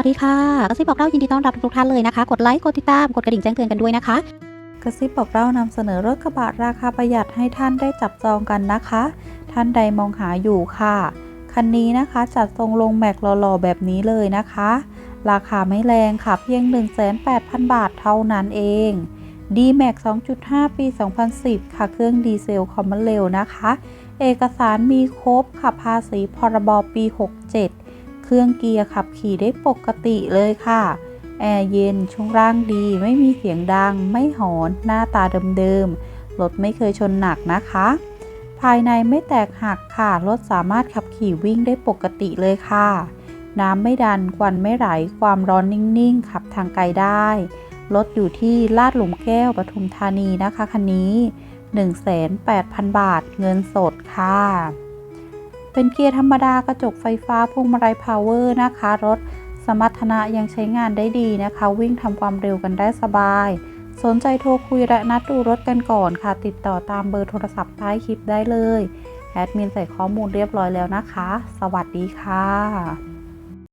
วัสดีค่ะกระซิบบอกเล่ายินดีต้อนรับทุกท่านเลยนะคะ กดไลค์ กดติดตาม กดกระดิ่งแจ้งเตือนกันด้วยนะคะกระซิบบอกเล่านำเสนอรถกระบะราคาประหยัดให้ท่านได้จับจองกันนะคะ ท่านใดมองหาอยู่ค่ะ คันนี้นะคะจัดทรงลงแม็กหล่อๆแบบนี้เลยนะคะ ราคาไม่แรงค่ะเพียง 1,800,000 บาทเท่านั้นเอง d m a x 2.5 ปี 2010 ค่ะ เครื่องดีเซลคอมมอนเร็วนะคะ เอกสารมีครบค่ะภาษีพรบปี 67 เครื่องเกียร์ขับขี่ได้ปกติเลยค่ะ แอร์เย็นช่วงล่างดี ไม่มีเสียงดัง ไม่หอน หน้าตาเดิมๆ รถไม่เคยชนหนักนะคะ ภายในไม่แตกหักค่ะ รถสามารถขับขี่วิ่งได้ปกติเลยค่ะ น้ำไม่ดัน ควันไม่ไหล ความร้อนนิ่งๆ ขับทางไกลได้ รถอยู่ที่ลาดหลุมแก้วปทุมธานีนะคะคันนี้ 1,800,000 บาทเงินสดค่ะ เป็นเกียร์ธรรมดากระจกไฟฟ้าพวงมาลัยพาวเวอร์นะคะ รถสมรรถนะยังใช้งานได้ดีนะคะ วิ่งทำความเร็วกันได้สบาย สนใจโทรคุยและนัดดูรถกันก่อนค่ะ ติดต่อตามเบอร์โทรศัพท์ใต้คลิปได้เลย แอดมินใส่ข้อมูลเรียบร้อยแล้วนะคะ สวัสดีค่ะ